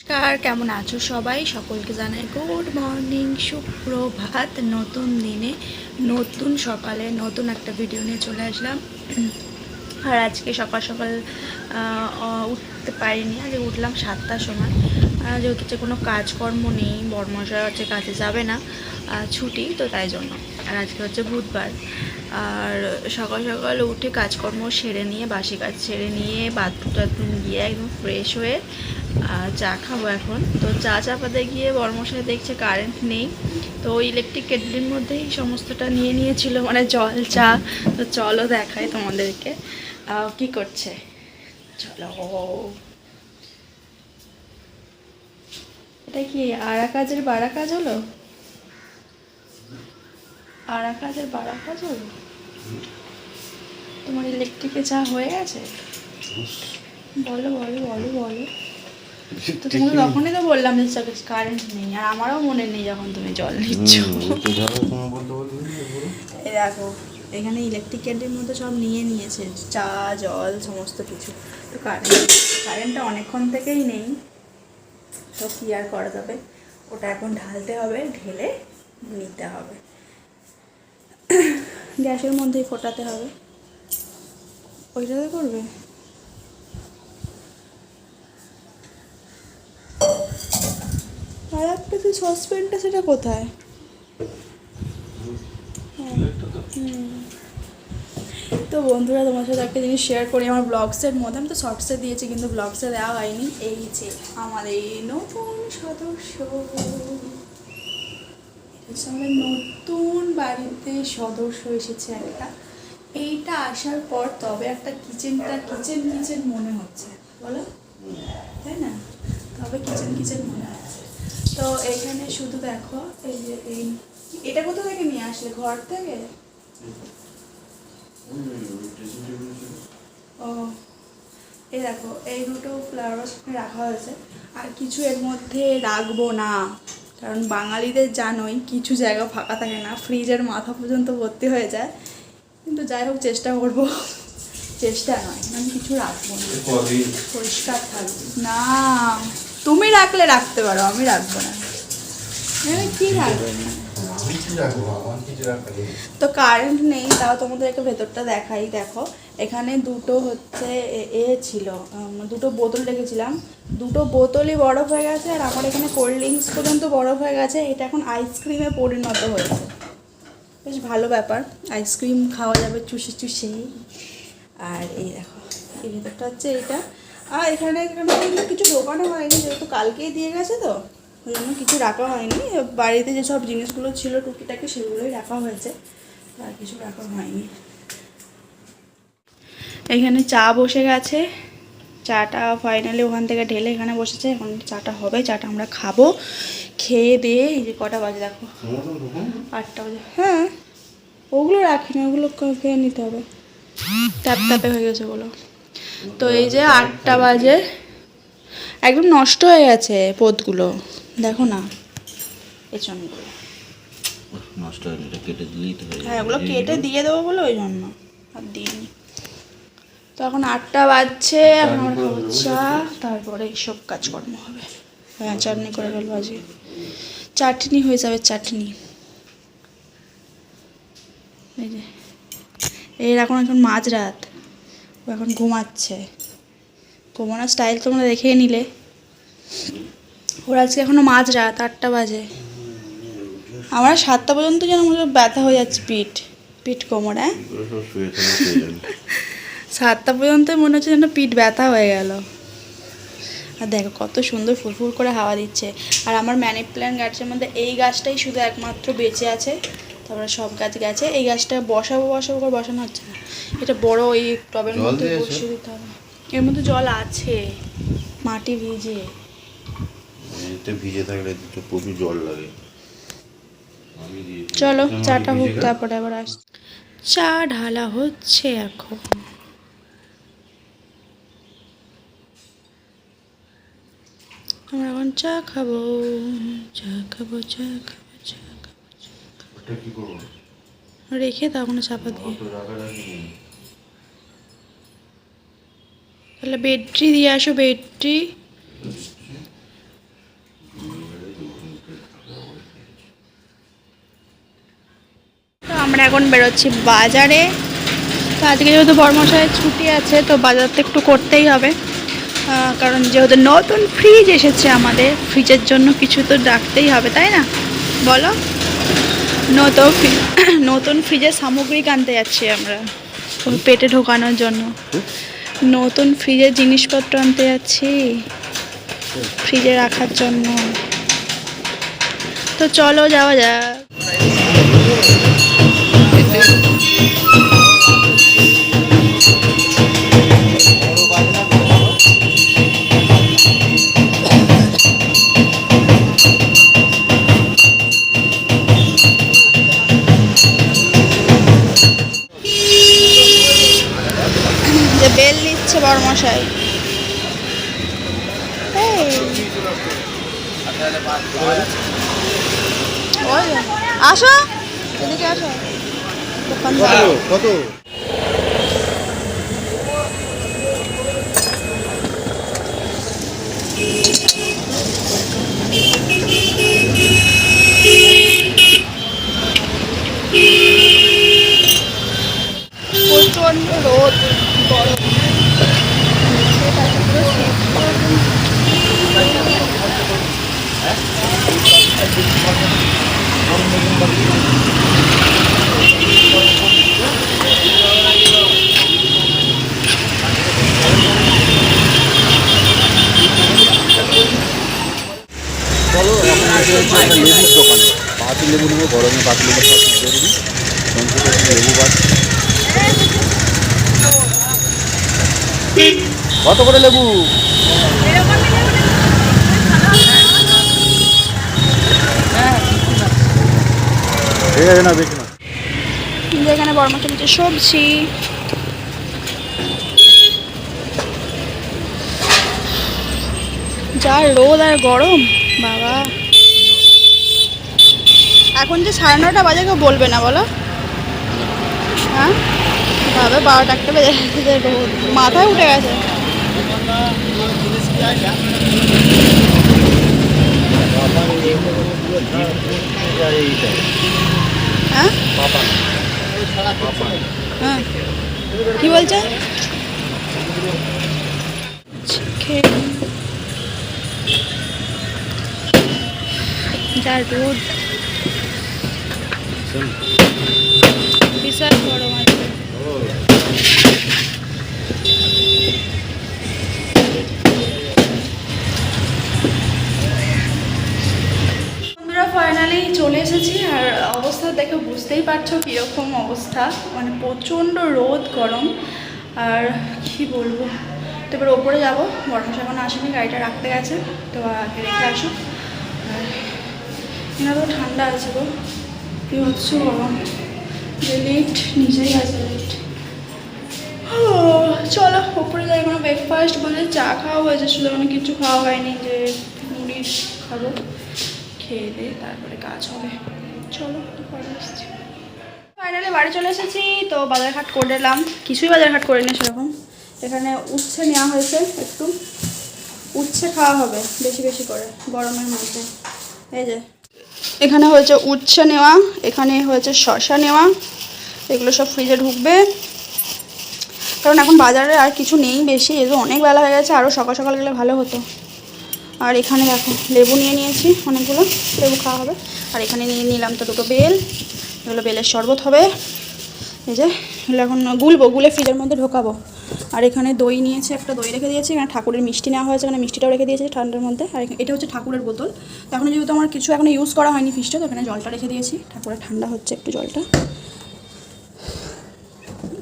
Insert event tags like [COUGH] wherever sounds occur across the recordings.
নমস্কার, কেমন আছো সবাই? সকলকে জানাই গুড মর্নিং সুপ্রভাত। নতুন দিনে নতুন সকালে নতুন একটা ভিডিও নিয়ে চলে আসলাম। আর আজকে সকাল সকাল উঠতে পারিনি। আগে উঠলাম সাতটার সময়। যেহেতু হচ্ছে কোনো কাজকর্ম নেই বর্মশা হচ্ছে কাজে যাবে না ছুটি, তো তাই জন্য। আর আজকে হচ্ছে বুধবার। আর সকাল সকাল উঠে কাজকর্ম সেরে নিয়ে, বাসি কাজ সেরে নিয়ে বাথরুম টাথরুম গিয়ে একদম ফ্রেশ হয়ে চা খাব এখন। তো চা চাপাতে গিয়ে বর্মশাই দেখছে কারেন্ট নেই। তো ইলেকট্রিক কেটলির মধ্যেই সমস্তটা নিয়ে নিয়েছিল মানে জল, চা। তো চলো দেখাই তোমাদেরকে। কি করছে? চলো। এটা কি আরা কাজের বাড়া কাজ হলো? আরা কাজের বাড়া কাজ হলো তোমার ইলেকট্রিকে চা হয়ে গেছে? বলো বলো বলো বলো। তো তোমাকে তখনই তো বললাম যে কারেন্ট নেই। আর আমারও মনে নেই যখন তুমি জল নিচ্ছ। এই দেখো এখানে ইলেকট্রিক কেটলির মধ্যে সব নিয়ে নিয়েছে। চা জল সমস্ত কিছু। তো কারেন্ট কারেন্টটা অনেকক্ষণ থেকেই নেই। তো কী আর করা যাবে? ওটা এখন ঢালতে হবে ঢেলে নিতে হবে। গ্যাসের মধ্যেই ফোটাতে হবে। ওইটাতে করবে? আর একটা যে সসপ্যানটা সেটা কোথায়। তো বন্ধুরা তোমার সাথে একটা জিনিস শেয়ার করি। আমার ব্লগসের মধ্যে আমি তো শর্টসে দিয়েছি কিন্তু ব্লগসে দেওয়া হয়নি। এই যে আমাদের এই নতুন সদস্য। আমাদের নতুন বাড়িতে সদস্য এসেছে একটা। এইটা আসার পর তবে একটা কিচেনটা কিচেন কিচেন মনে হচ্ছে, বলো? তাই না? তবে কিচেন কিচেন মনে হচ্ছে। তো এখানে শুধু দেখো, এই যে এই, এটা কোথা থেকে নিয়ে আসলে, ঘর থেকে? ও, এই দেখো, এই দুটো ফ্লাওয়ার রাখা হয়েছে। আর কিছু এর মধ্যে রাখব না। কারণ বাঙালিদের জানোই কিছু জায়গা ফাঁকা থাকে না ফ্রিজের মাথা পর্যন্ত ভর্তি হয়ে যায়। কিন্তু যাই হোক চেষ্টা করব। চেষ্টা নয় আমি কিছু রাখব না। পরিষ্কার থাকবে। না তুমি রাখলে রাখতে পারো আমি রাখব না। কি রাখবে? না তো কারেন্ট নেই, তাও তোমাদেরকে ভেতরটা দেখাই, দেখো। এখানে দুটো হচ্ছে এ- ছিল দুটো বোতল রেখেছিলাম। দুটো বোতলই বরফ হয়ে গেছে, আর আমার এখানে কোল্ড ড্রিঙ্কস পর্যন্ত বরফ হয়ে গেছে। এটা এখন আইসক্রিমে পরিণত হয়েছে। বেশ ভালো ব্যাপার আইসক্রিম খাওয়া যাবে চুষে চুষে। আর এই দেখো, এই ভেতরটা হচ্ছে এইটা। আর এখানে এখানে কিছু দোকানও হয়নি, যেহেতু কালকেই দিয়ে গেছে তো। ওই জন্য কিছু রাখা হয়নি। বাড়িতে যেসব জিনিসগুলো ছিল, টুকিটাকি সেগুলোই রাখা হয়েছে। আর কিছু রাখা হয়নি। এখানে চা বসে গেছে। চাটা ফাইনালি ওখান থেকে ঢেলে এখানে বসেছে। এখন চাটা হবে, চাটা আমরা খাব। খেয়ে দিয়ে এই যে কটা বাজে দেখো। আটটা বাজে। হ্যাঁ ওগুলো রাখি না ওগুলো খেয়ে নিতে হবে। ট্যাপ ট্যাপে হয়ে গেছে ওগুলো। তো এই যে আটটা বাজে। একদম নষ্ট হয়ে গেছে পদগুলো। দেখো না। পেছনগুলো নষ্ট হয়নি এটা কেটে দিলেই তো হয়ে হ্যাঁ ওগুলো কেটে দিয়ে দেবো বলে ওই জন্য আর দিইনি। তো এখন আটটা বাজছে এখন আমরা চা তারপরে এইসব কাজকর্ম হবে। হ্যাঁ চাটনি করে ফেলব আজকে। চাটনি হয়ে যাবে চাটনি। এই যে এর এখন এখন মাঝরাত ও এখন ঘুমাচ্ছে। ঘুমানোর স্টাইল তোমরা দেখেই নিলে। ওর আজকে এখনও মাঝরাত আটটা বাজে। আমার সাতটা পর্যন্ত যেন ব্যথা হয়ে যাচ্ছে পিঠ পিঠ কোমর হ্যাঁ। [LAUGHS] সাতটা পর্যন্ত মনে হচ্ছে যেন পিঠ ব্যথা হয়ে গেল। আর দেখো কত সুন্দর ফুরফুর করে হাওয়া দিচ্ছে। আর আমার ম্যানি প্ল্যান্ট গাছের মধ্যে এই গাছটাই শুধু একমাত্র বেঁচে আছে। তারপরে সব গাছ গেছে। এই গাছটা বসাবো বসাবো করে বসানো হচ্ছে না। এটা বড় ওই টবের মধ্যে? বসিয়ে দিতে হবে। এর মধ্যে জল আছে মাটি ভিজে। এতে ভিজে থাকলে তো প্রচুর জল লাগে। চলো চাটা হোক তারপরে আবার আস চা ঢালা হচ্ছে এখন। আমরা এখন চা খাব। চা খাব চা খাব চা খাব। রেখে দাও কোনো চাপা দিয়ে। তাহলে ব্যাটারি দিয়ে আসো ব্যাটারি আমরা এখন বেরোচ্ছি বাজারে। তো আজকে যেহেতু বর্মশায়ের ছুটি আছে, তো বাজার তো একটু করতেই হবে। কারণ যেহেতু নতুন ফ্রিজ এসেছে আমাদের ফ্রিজের জন্য কিছু তো ডাকতেই হবে, তাই না? বলো। নতুন [COUGHS] নতুন ফ্রিজের সামগ্রিক আনতে যাচ্ছি আমরা পেটে ঢোকানোর জন্য। নতুন ফ্রিজের জিনিসপত্র আনতে যাচ্ছি ফ্রিজে রাখার জন্য। তো চলো যাওয়া যাক। ওই। আসো। এদিকে আসো। কত প্রচণ্ড রোদ গরম চলো এখন এসে হচ্ছে লেবুর দোকানে পাতি লেবু নেব গরমে পাতি লেবু খাওয়া লেবু কত করে লেবু? ঠিক আছে না বেশি না যেখানে বড়মাছ নিচে সবজি। যা রোদ আর গরম, বাবা। এখন যে সাড়ে নটা বাজে, কেউ বলবে না, বলো। হ্যাঁ? বাবা, বারোটা একটা বেজে গেছে, রোদ। মাথায় উঠে গেছে হ্যাঁ হ্যাঁ কি বলছে? যা রোদ বুঝতেই পারছ কীরকম অবস্থা। মানে প্রচণ্ড রোদ, গরম। আর কি বলব? তো এবার ওপরে যাব। বরমশ এখন আসেনি, গাড়িটা রাখতে গেছে। তো আগে রেখে আসুক। এখানে তো ঠান্ডা আছে গো। কি হচ্ছে গরম যে লিফট নিজেই আছে লিফট চলো, ওপরে যাই, কোনো ব্রেকফাস্ট বলে চা খাওয়া হয়েছে। শুধু মানে কিছু খাওয়া হয়নি, যে মুড়ি খাব। খেয়ে দিয়ে তারপরে কাজ হবে। চলো, পরে আসছি। ফাইনালি বাড়ি চলে এসেছি, তো বাজারঘাট করে এলাম। কিছুই বাজারঘাট করে নি সেরকম। এখানে উচ্ছে নেওয়া হয়েছে একটু। উচ্ছে খাওয়া হবে, বেশি বেশি করে, গরমের মধ্যে। এই যে, এখানে হয়েছে উচ্ছে নেওয়া, এখানে হয়েছে শশা নেওয়া। এগুলো সব ফ্রিজে ঢুকবে। কারণ এখন বাজারে আর কিছু নেই, বেশি এগুলো অনেক বেলা হয়ে গেছে আরও সকাল সকাল গেলে ভালো হতো। আর এখানে দেখো, লেবু নিয়ে নিয়েছি অনেকগুলো, লেবু খাওয়া হবে। আর এখানে নিয়ে নিলাম তো দুটো বেল। এগুলো বেলের শরবত হবে। এই যে এগুলো এখন গুলবো গুলে ফ্রিজের মধ্যে ঢোকাবো। আর এখানে দই নিয়েছে একটা দই রেখে দিয়েছি এখানে ঠাকুরের মিষ্টি নেওয়া হয়েছে এখানে মিষ্টিটাও রেখে দিয়েছি ঠান্ডার মধ্যে। আর এটা হচ্ছে ঠাকুরের বোতল। তো এখন যেহেতু আমার কিছু এখনও ইউজ করা হয়নি ফিসটা তো এখানে জলটা রেখে দিয়েছি। ঠাকুরের ঠান্ডা হচ্ছে একটু জলটা।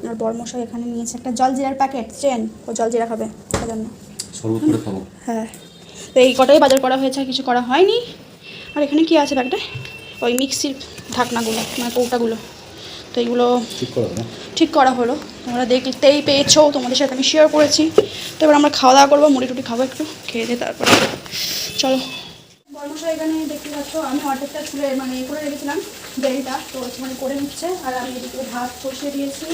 আর বরমশাই এখানে নিয়েছে একটা জল জিরার প্যাকেট চেন। ও জল জিরা খাবে তার জন্য শরবত করে খাব। হ্যাঁ। তো এই কটাই বাজার করা হয়েছে আর কিছু করা হয়নি। আর এখানে কি আছে ব্যাগটা ওই মিক্সির ঢাকনাগুলো মানে কৌটাগুলো। তো এইগুলো ঠিক করো হলো তোমরা দেখতেই পেয়েছ তোমাদের সাথে আমি শেয়ার করেছি। তো এবার আমরা খাওয়া দাওয়া করব মুড়ি টুটি খাব একটু খেয়ে দিয়ে তারপরে চলো। বর্মশাই এখানে দেখতে পাচ্ছ আমি অর্ধেকটা ছুলে মানে করে রেখেছিলাম বেলটা তো ওখানে করে নিচ্ছে। আর আমি এদিকে ভাত বসিয়ে দিয়েছি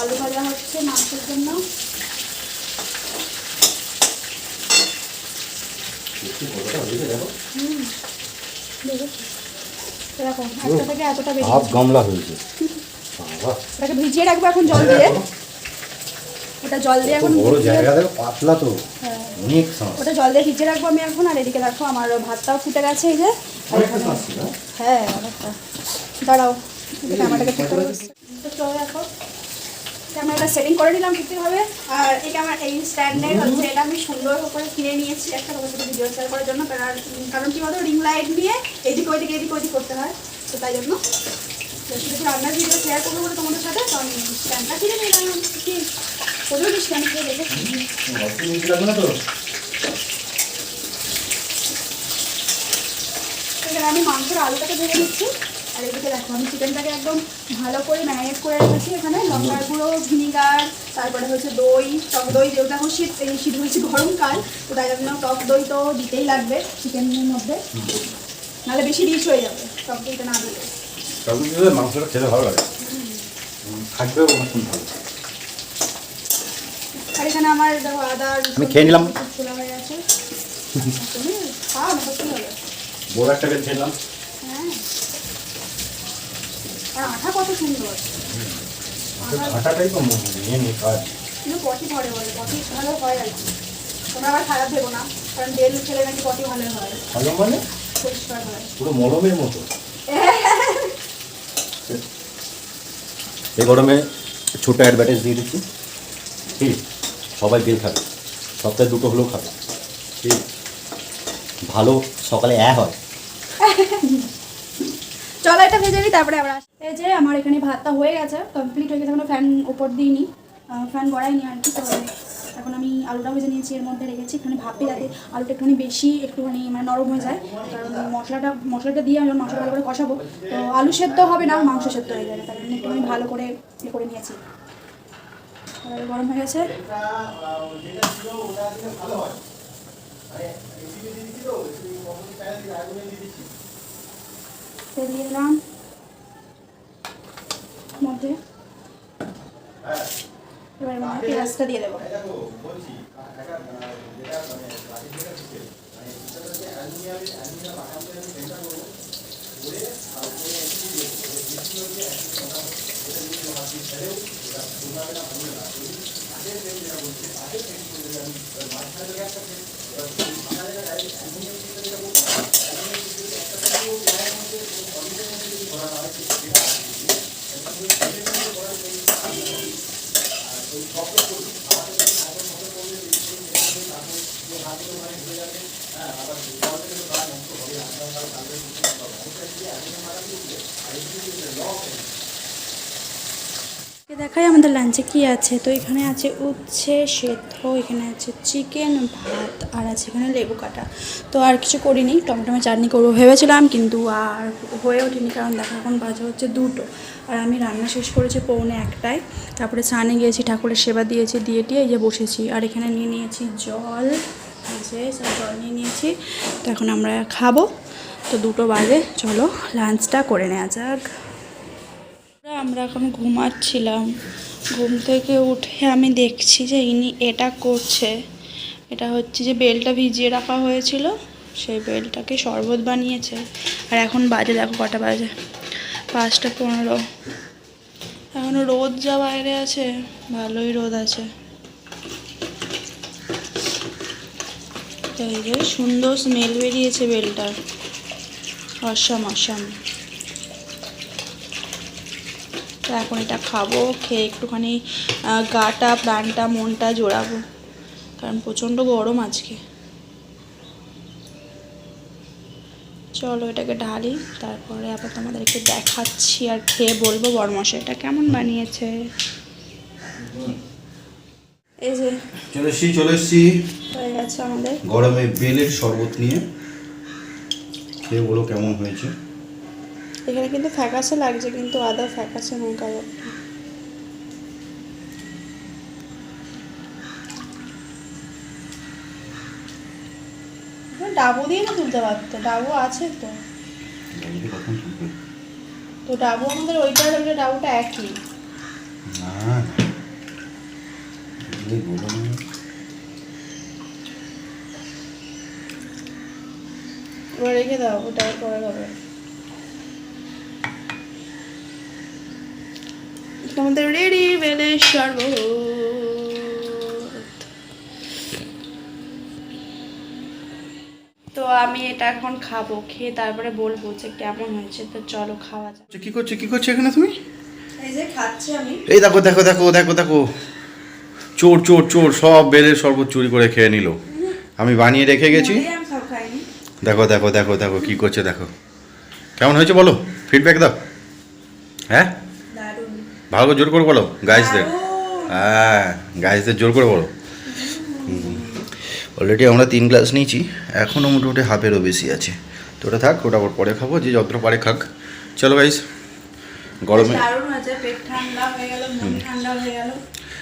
আলু ভাজা হচ্ছে মাছের জন্য। দেখো একটা থেকে এতটা বেশি হাফ গামলা হয়েছে। বাবা। ভিজিয়ে রাখব এখন জল দিয়ে। ওটা জল দিয়ে এখন বড় জায়গা দেখো পাতলা তো। হ্যাঁ। অনেক ওটা জল দিয়ে ভিজিয়ে রাখব আমি এখন আর এদিকে দেখো আমার ভাতটাও ফুটে গেছে এই যে। হ্যাঁ? হ্যাঁ অনেকটা দাঁড়াও ক্যামেরাটাকে। তো চলো দেখো। ক্যামেরাটা সেটিং করে নিলাম ঠিকঠাকভাবে। আর এই ক্যামেরা এই স্ট্যান্ডে হচ্ছে, এটা আমি সুন্দর করে কিনে নিয়েছি একটা তোমার সাথে ভিডিও শেয়ার করার জন্য, কারণ কারণ কি বলতো রিং লাইট নিয়ে এইদিকে ওইদিকে, এদিকে ওইদিক করতে হয়। তো তাই জন্য। শুধু রান্নার ভিডিও শেয়ার করব বলে তোমাদের সাথে, তো আমি স্ট্যান্ডটা কিনে নিলাম। কি? ওদের কি স্ট্যান্ড কিনে দেখে আমি মাংসের আলুটাকে ভেজে নিচ্ছি। আর এদিকে দেখো আমি চিকেনটাকে একদম ভালো করে ম্যারিনেট করে রেখেছি এখানে। লঙ্কার গুঁড়ো ভিনিগার তারপরে হচ্ছে দই টক দই যেহেতু এখন শীত এই শীত হয়েছে গরমকাল তো তাই জন্য টক দই তো দিতেই লাগবে চিকেনের মধ্যে। নাহলে বেশি রিচ হয়ে যাবে টক দইটা না দিলে। সব কিছু মাংসটা খেতে ভালো লাগে। থাকবেও ভালো। আর এখানে আমার দেখো আদা আমি খেয়ে নিলাম। খোলা হয়ে গেছে। [LAUGHS] বড় একটা বেল খেলাম হ্যাঁ। আর আঠা কত সুন্দর। আটাটাই তো নিয়ে নিয়ে কাজ। কিন্তু পটি ভরে বলে পটি ভালো হয় আর কি। তোমরা আবার খারাপ দেবো না কারণ খেলে নাকি পটি ভালো হয়। ভালো মানে? পরিষ্কার হয়। পুরো মলমের মতো। [LAUGHS] এই গরমে ছোটো অ্যাডভার্টাইজ দিয়ে দিচ্ছি। ঠিক? সবাই বেল খাবে। সপ্তাহে দুটো হলেও খাবে। ঠিক? ভালো সকালে অ্যা হয়। [LAUGHS] চলো এটা ভেজে নিই, তারপরে আসি। এই যে আমার এখানে ভাতটা হয়ে গেছে কমপ্লিট হয়ে গেছে, এখনও ফ্যান উপর দিইনি। ফ্যান গড়াইনি আর কি, তো এখন আমি আলুটা ভেজে নিয়েছি, এর মধ্যে রেখেছি, একটুখানি ভাপে যাতে আলুটা একটুখানি বেশি একটুখানি মানে নরম হয়ে যায়। মশলাটা মশলাটা দিয়ে আমি মাংস ভালো করে কষাবো, তো আলু সেদ্ধ হবে না, মাংস সেদ্ধ হয়ে যাবে তাই জন্য একটুখানি ভালো করে ইয়ে করে নিয়েছি। গরম হয়ে গেছে। দিয়ে দিলাম মধ্যে। এবার পেঁয়াজটা দিয়ে দেবো। দেখাই আমাদের লাঞ্চে কি আছে? তো এখানে আছে উচ্ছে, সেদ্ধ, এখানে আছে চিকেন ভাত, আর আছে এখানে লেবু কাটা। তো আর কিছু করিনি টমেটো চাটনি করব ভেবেছিলাম, কিন্তু আর হয়ে ওঠেনি, কারণ দেখা এখন বাজে হচ্ছে দুটো। আর আমি রান্না শেষ করেছি পৌনে একটায়। তারপরে স্নানে গিয়েছি, ঠাকুরের সেবা দিয়েছি, দিয়ে টিয়ে এই যে বসেছি। আর এখানে নিয়ে নিয়েছি জল যে সব জল নিয়ে নিয়েছি। তো এখন আমরা খাব। তো দুটো বাজে, চলো লাঞ্চটা করে নেওয়া যাক। আমরা এখন ঘুমাচ্ছিলাম। ঘুম থেকে উঠে আমি দেখছি যে ইনি এটা করছে। এটা হচ্ছে যে বেলটা ভিজিয়ে রাখা হয়েছিল, সেই বেলটাকে শরবত বানিয়েছে। আর এখন বাজে, দেখো কটা বাজে। পাঁচটা পনেরো। এখনও রোদ যা বাইরে আছে, ভালোই রোদ আছে। সুন্দর স্মেল বেরিয়েছে বেলটার। অসম, অসাম। তো এখন এটা খাব খেয়ে একটুখানি গাটা প্রাণটা মনটা জোড়াবো। কারণ প্রচণ্ড গরম আজকে। চলো এটাকে ঢালি তারপরে আবার তোমাদেরকে দেখাচ্ছি আর খেয়ে বলব বরমশাইটা কেমন বানিয়েছে? এই যে চলে এসছি চলে এসছি। হয়ে গেছে আমাদের। গরমে বেলের শরবত নিয়ে। খেয়ে বলো কেমন হয়েছে। এখানে কিন্তু ফ্যাকাসে লাগছে কিন্তু আদা ফ্যাকাসে নয় কালারটা ডাবু দিয়ে না তুলতে পারতো? ডাবু আছে তো। তো ডাবু আমাদের ওইটা ডাবুটা একই। এই রেখে দাও ওটা পরে হবে। তোমাদের রেডি বেলে শরবত তো আমি এটা এখন খাব খেয়ে তারপরে বলব যে কেমন হয়েছে। তো চলো খাওয়া যাক। কি করছ কি করছ এখানে তুমি? এই যে খাচ্ছি আমি। এই দেখো দেখো দেখো দেখো দেখো। চোর চোর চোর সব বেলের শরবত চুরি করে খেয়ে নিল। আমি বানিয়ে রেখে গেছি। দেখো দেখো দেখো দেখো কি করছে দেখো। কেমন হয়েছে বলো? ফিডব্যাক দাও। হ্যাঁ? ভালো করে জোর করে বলো গাইজদের হ্যাঁ গাইজদের জোর করে বলো। অলরেডি আমরা তিন গ্লাস নিয়েছি এখনও মোটামুটি হাফেরও বেশি আছে। তো ওটা থাক ওটা আবার পরে খাব যে যত পারে খাক। চলো গাইজ গরমে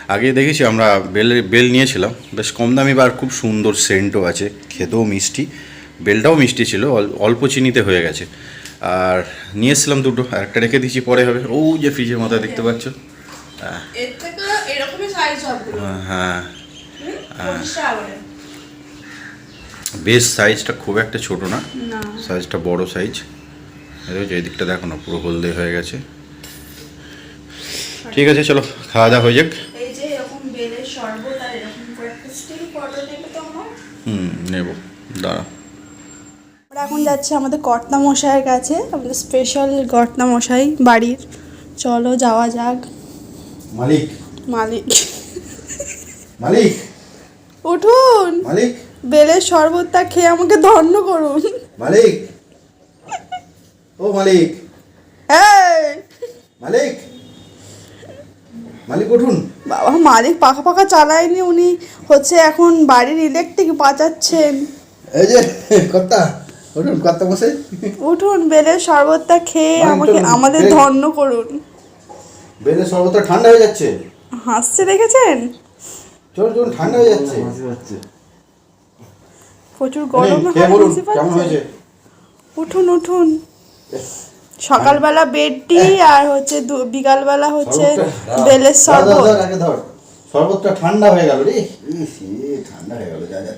আগে দেখেছি আমরা বেল বেল নিয়েছিলাম। বেশ কম দামি বা খুব সুন্দর সেন্টও আছে খেতেও মিষ্টি। বেলটাও মিষ্টি ছিল অল- অল্প চিনিতে হয়ে গেছে। আর নিয়ে এসেছিলাম দুটো আর একটা রেখে দিয়েছি পরে হবে। ও যে ফ্রিজের মাথায় দেখতে পাচ্ছ। হ্যাঁ সবগুলো। হ্যাঁ করে বেশ সাইজটা খুব একটা ছোট না। সাইজটা বড় সাইজ এই দিকটা দেখো না পুরো হলদে হয়ে গেছে। ঠিক আছে চলো খাওয়া দাওয়া হয়ে যাক। হুম নেব। দাঁড়া আমরা এখন যাচ্ছি আমাদের কর্তা মশাইয়ের কাছে আমাদের স্পেশাল কর্তা মশাই বাড়ির। চলো যাওয়া যাক। মালিক। মালিক। মালিক। উঠুন। মালিক। বেলের শরবতটা খেয়ে আমাকে ধন্য করুন। মালিক। ও মালিক। এই। মালিক। মালিক উঠুন। বাবা মালিক পাখা পাখা চালায়নি উনি। হচ্ছে এখন বাড়ির ইলেকট্রিক বাঁচাচ্ছেন এই যে কর্তা। উঠুন কর্তা বসে উঠুন বেলের শরবতটা খেয়ে আমাকে আমাদের ধন্য করুন। বেলের সর্বত্র ঠান্ডা হয়ে যাচ্ছে। হাসছে দেখেছেন? চলুন চলুন ঠান্ডা হয়ে যাচ্ছে। প্রচুর গরম হয়? হয়েছে? উঠুন উঠুন। সকালবেলা বেড টি আর হচ্ছে দু- বিকালবেলা হচ্ছে বেলের শরবত। শরবতটা ঠান্ডা হয়ে গেল রে। ঠান্ডা হয়ে গেল যা যা।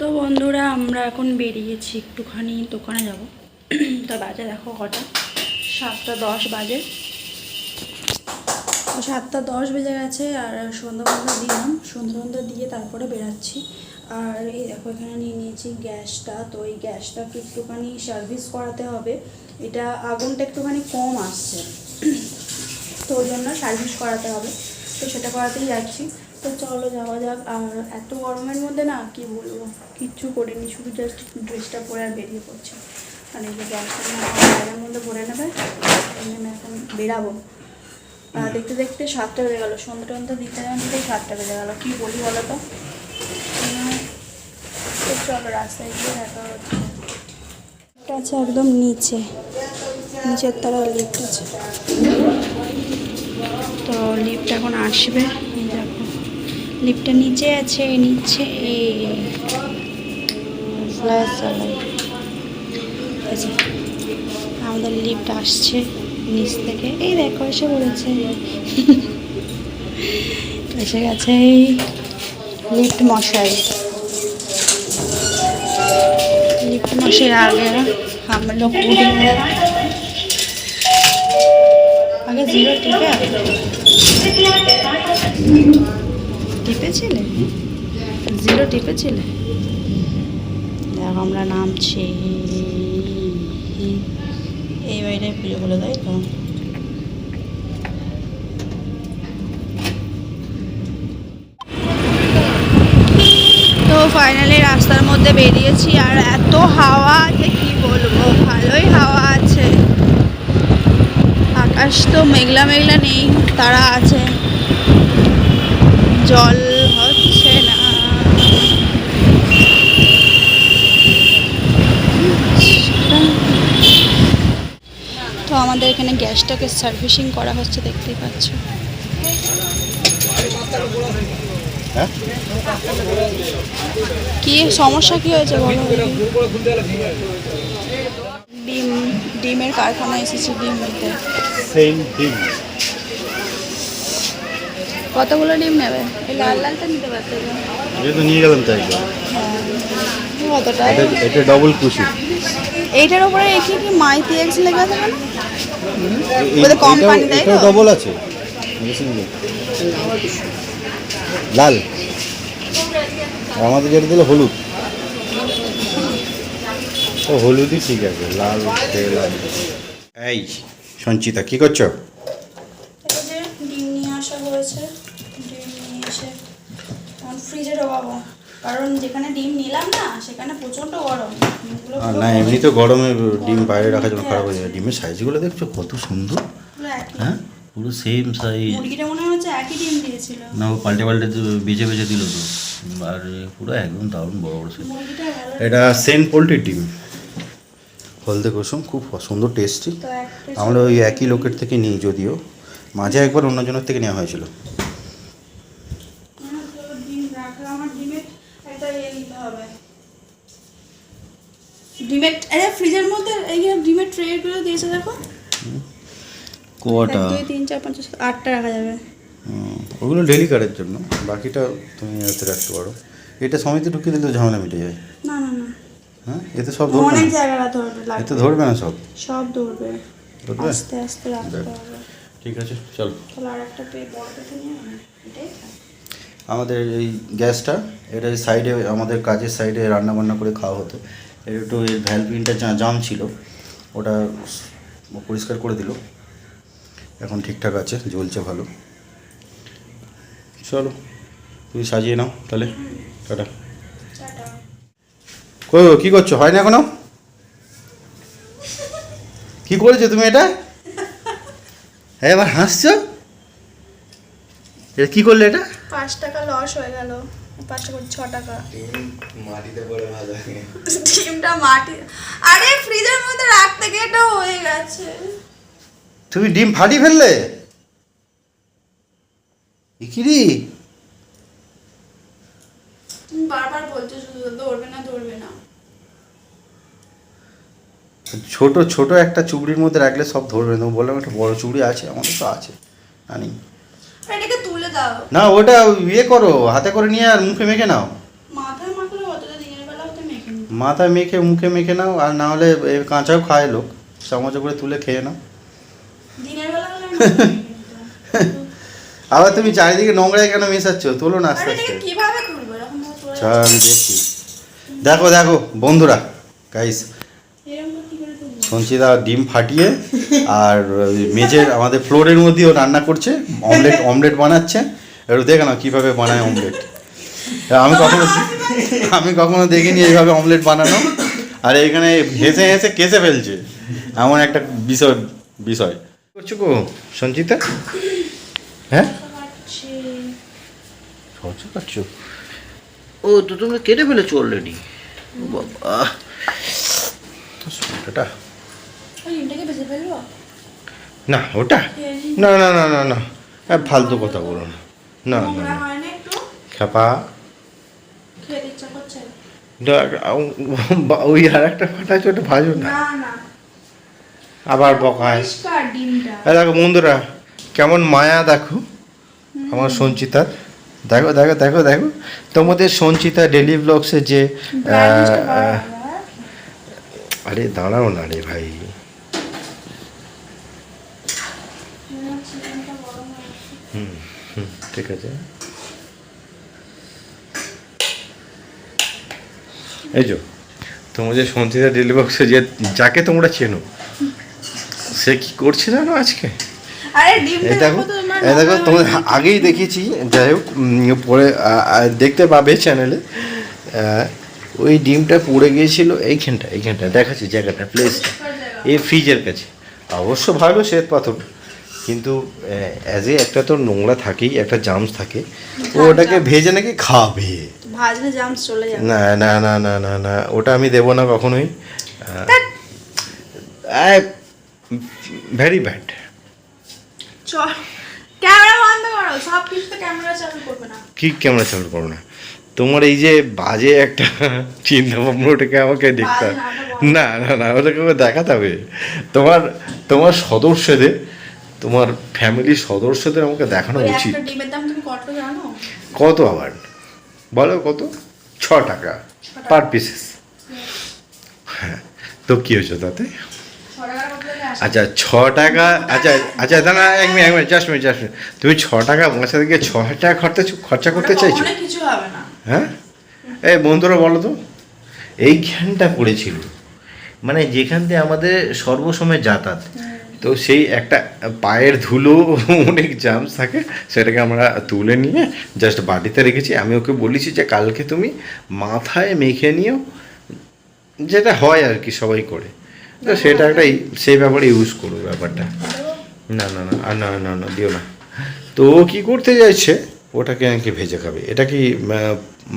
তো বন্ধুরা, আমরা এখন বেরিয়েছি একটুখানি দোকানে যাব। [CLEARS THROAT] তো বাজে দেখো কটা? সাতটা দশ বাজে। সাতটা দশ বেজে গেছে, আর সন্ধ্যা ফন্ধা দিলাম। সন্ধ্যা ফন্ধা দিয়ে তারপরে বেরাচ্ছি। আর এই দেখো, এখানে নিয়ে নিয়েছি গ্যাসটা। তো এই গ্যাসটাকে একটুখানি সার্ভিস করাতে হবে। এটা আগুনটা একটুখানি কম আসছে। [CLEARS THROAT] তো ওই জন্য সার্ভিস করাতে হবে। তো সেটা করাতেই যাচ্ছি। তো চলো যাওয়া যাক। আর এত গরমের মধ্যে না, কি বলব? কিচ্ছু করিনি, শুধু জাস্ট ড্রেসটা পরে আর বেরিয়ে পড়ছি। মানে যে গ্যাসটা বাইরের মধ্যে ভরে নেবে আমি এখন বেরাবো। দেখতে দেখতে সাতটা বেজে গেলো সন্ধ্যা টন্ধা দিতে দিতে সাতটা বেজে গেলো। কী বলি বলো তো? চলো রাস্তায় গিয়ে দেখা হচ্ছে। আছে একদম নিচে। নিচের তলায় লিফট আছে। তো লিফট এখন আসবে। লিফটটা নিচে আছে নিচে ফ্ল্যাশ চালাই এই যে, আমাদের লিফট আসছে নিচ থেকে এই দেখো এসে পড়েছে এসে গেছে এই লিফট মশাই লিফট मशे आ गया हम लोग कूदेंगे আগে জিরো টিপে টিপেছিলে জিরো টিপেছিলে দেখো, আমরা নামছি। এই বাইরে পুজো বলে তাই তো? তো ফাইনালি রাস্তার মধ্যে বেরিয়েছি, আর এত হাওয়া যে কি বলব? ভালোই হাওয়া আছে। আকাশ তো মেঘলা মেঘলা নেই, তারা আছে। জল হচ্ছে না। তো আমাদের এখানে গ্যাসটাকে সার্ভিসিং করা হচ্ছে দেখতেই পাচ্ছ। হ্যাঁ? কি সমস্যা কি হয়েছে বলো? ডিম ডিমের কারখানা এসেছে ডিম নিতে। সেম ডিম। কতগুলো ডিম নেবে? এই লাল লালটা নিতে পারতে তো। এটা তো নিয়ে গেলাম তাই। কতটা? এটা ডবল কুশি। এইটার উপরে একে কি মাইতি এক্স লেখা ডবল আছে। লাল। আমাদের যেটা দিলে হলুদ। ও হলুদই ঠিক আছে। লাল এই সঞ্চিতা কি করছ? কারণ যেখানে ডিম নিলাম না সেখানে প্রচণ্ড গরম। আর না এমনি তো গরমে ডিম বাইরে রাখার জন্য খারাপ হয়ে যায়। ডিমের সাইজগুলো দেখছ কত সুন্দর? হ্যাঁ? পুরো সেম সাইজ মুরগিটা মনে হচ্ছে একই ডিম দিয়েছিল। না ও পাল্টে পাল্টে বেছে বেছে দিল তো। আর পুরো একদম দারুণ বড় বড় সাইজ এটা সেন্ট পোলট্রির ডিম। হলদে কুসুম খুব সুন্দর টেস্টি আমরা ওই একই লোকের থেকে নিই যদিও। মাঝে একবার অন্যজনের থেকে নেওয়া হয়েছিল না, তো ডিম রাখলে আমার ডিমের একটা ইয়ে নিতে হবে ডিমের আরে ফ্রিজের মধ্যে এই ডিমের ট্রেগুলো দিয়েছে দেখো। কোয়াটা দুই তিন চার পাঁচ আটটা রাখা যাবে। ওগুলো ডেলি কারের জন্য বাকিটা তুমি এতে রাখতে পারো। এটা সমিতি ঢুকিয়ে দিলে ঝামেলা মিটে যায়। না না না। হ্যাঁ এতে সব ধরবে অনেক না? জায়গা ধরবে এতে ধরবে না সব? সব ধরবে। ধরবে? আস্তে আস্তে রাখতে হবে। ঠিক আছে চল। তাহলে আর একটা পে বড় পেতে নিয়ে এটাই আমাদের এই গ্যাসটা এটা সাইডে আমাদের কাজের সাইডে রান্না বান্না করে খাওয়া হতো। একটু এর ভ্যালপিনটা যা জাম ছিল, ওটা পরিষ্কার করে দিল। এখন ঠিকঠাক আছে, জ্বলছে ভালো। চলো, তুমি সাজিয়ে নাও তাহলে। টাটা। কই কি করছ? হয় না এখনও? কি করেছ তুমি এটা? হ্যাঁ এবার হাসছো? এটা কি করলে এটা? পাঁচ টাকা লস হয়ে গেল। পাঁচ টাকা ছ টাকা। মাটিতে পড়ে ভালো লাগে। ডিমটা মাটি আরে ফ্রিজের মধ্যে রাখতে গিয়ে এটা হয়ে গেছে। তুমি ডিম ফাটিয়ে ফেললে? ইকিরি তুমি বারবার বলছো শুধু ধরবে না ধরবে না। ছোট ছোট একটা চুবড়ির মধ্যে রাখলে সব ধরবে না। বললাম একটা বড় চুবড়ি আছে আমাদের তো আছে। জানি। এটাকে দাও। না ওটা ইয়ে করো হাতে করে নিয়ে আর মুখে মেখে নাও। মাথায় মেখে মেখে মুখে মেখে নাও আর না হলে কাঁচাও খায় লোক। চামচে করে তুলে খেয়ে নাও। [LAUGHS] আবার তুমি চারিদিকে নোংরায় কেন মেশাচ্ছ? তোলো না আস্তে আস্তে। আমি দেখছি দেখো। দেখো বন্ধুরা গাইস এরকম করে কি করে তুলবো সঞ্চিতা ডিম ফাটিয়ে আর ওই মেঝের আমাদের ফ্লোরের মধ্যেও রান্না করছে অমলেট অমলেট বানাচ্ছে। একটু দেখে না কীভাবে বানায় অমলেট আমি কখনো আমি কখনো দেখিনি এইভাবে অমলেট বানানো। আর এখানে হেসে হেসে কেসে ফেলছে। এমন একটা বিষয় বিষয়। করছ গো সঞ্চিতা? হ্যাঁ? সহ্য পাচ্ছো ও তো তুমি কেটে ফেলেছো অলরেডি বাবা। এটা ওই ডিমটাকে ভেজে ফেলব না ওটা? না না না না না হ্যাঁ ফালতু কথা বলো না। না না খেপা। ওই আর একটা ফাটাচ্ছে ওটা ভাজো না। আবার বকায় দেখো বন্ধুরা কেমন মায়া দেখো আমার সঞ্চিতার। দেখো দেখো দেখো দেখো তোমাদের সঞ্চিতা ডেলি ব্লগসে যে? আরে দাঁড়াও না রে ভাই হুম, চিকেনটা গরম হয়ে গেছে। ঠিক আছে। এই যে তোমাদের সঞ্চিতা ডেলি ব্লগসে যে যাকে তোমরা চেনো সে কি করছে জানো আজকে? দেখো দেখো তোমার তোমাদের আগেই দেখেছি যাই হোক পরে দেখতে পাবে চ্যানেলে ওই ডিমটা পড়ে গিয়েছিল এইখানটা এইখানটা দেখাচ্ছি জায়গাটা প্লেসটা এই ফ্রিজের কাছে। অবশ্য ভালো শ্বেত পাথর কিন্তু অ্যাজ এ একটা তো নোংরা থাকেই একটা জামস থাকে। ও ওটাকে ভেজে নাকি খাবে? ভাজলে জামস চলে যাবে। না না না না না না ওটা আমি দেবো না কখনোই। ভেরি ব্যাড চল ক্যামেরা বন্ধ করো সব কিছুতে ক্যামেরা চালু করবে না। কি ক্যামেরা চালু করো না? তোমার এই যে বাজে একটা চিন্তা ভাবনা ওটাকে আমাকে দেখতে। না, না না ওটাকে দেখাতে হবে। তোমার তোমার সদস্যদের তোমার ফ্যামিলির সদস্যদের আমাকে দেখানো উচিত। কত আবার? বলো কত? ছ টাকা পার পিসেস হ্যাঁ তো কি হয়েছে তাতে? আচ্ছা ছ টাকা আচ্ছা আচ্ছা দাঁড়া এক মিনিট এক minute just minute just minute তুমি ছ টাকা বাঁচা থেকে ছ হাজার টাকা খরচা খরচা করতে চাইছো? হ্যাঁ? এই বন্ধুরা বলো তো। এই জ্ঞানটা পড়েছিল মানে যেখান থেকে আমাদের সর্বসময় যাতায়াত। তো সেই একটা পায়ের ধুলো, অনেক জামস থাকে, সেটাকে আমরা তুলে নিয়ে জাস্ট বাটিতে রেখেছি। আমি ওকে বলেছি যে কালকে তুমি মাথায় মেখে নিও, যেটা হয় আর কি সবাই করে। তো সেটা একটা সেই ব্যাপারে ইউজ করো ব্যাপারটা। না না না না না না, দিও না। তো ও কী করতে চাইছে ওটাকে নাকি ভেজে খাবে। এটা কি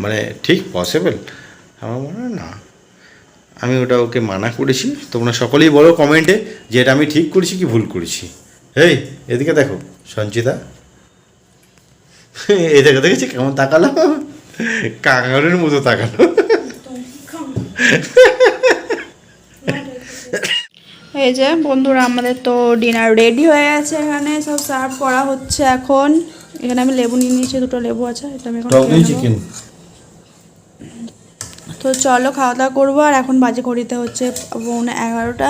মানে ঠিক পসিবল আমার মনে হয় না। আমি ওটা ওকে মানা করেছি। তোমরা সকলেই বলো কমেন্টে যে এটা আমি ঠিক করেছি কি ভুল করেছি। এই এদিকে দেখো সঞ্চিতা। [LAUGHS] এই দেখো দেখেছি কেমন তাকালো। [LAUGHS] কাঙালের মতো তাকালো। [LAUGHS] এই যে বন্ধুরা আমাদের তো ডিনার রেডি হয়ে আছে এখানে। সব সার্ভ করা হচ্ছে এখন। এখানে আমি লেবু নিয়ে নিয়েছি দুটো লেবু আছে এটা আমি এখন। চিকেন তো চলো খাওয়া দাওয়া করব আর এখন বাজে ঘড়িতে হচ্ছে পৌনে এগারোটা।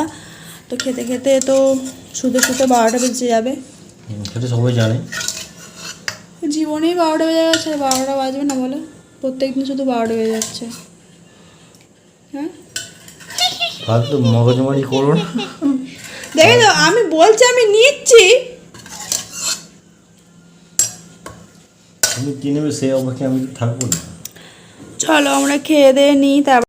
তো খেতে খেতে তো শুতে শুতে বারোটা বেজে যাবে। সেটা সবাই জানে। জীবনেই বারোটা বেজে গেছে বারোটা বাজবে না বলে? প্রত্যেক দিন শুধু বারোটা বেজে যাচ্ছে। হ্যাঁ? মগজমারি করো না। দেখে তো আমি বলছি আমি নিচ্ছি। কিনবে সেই অবস্থায় আমি থাকব না। চলো আমরা খেয়ে দিয়ে নিই তারপর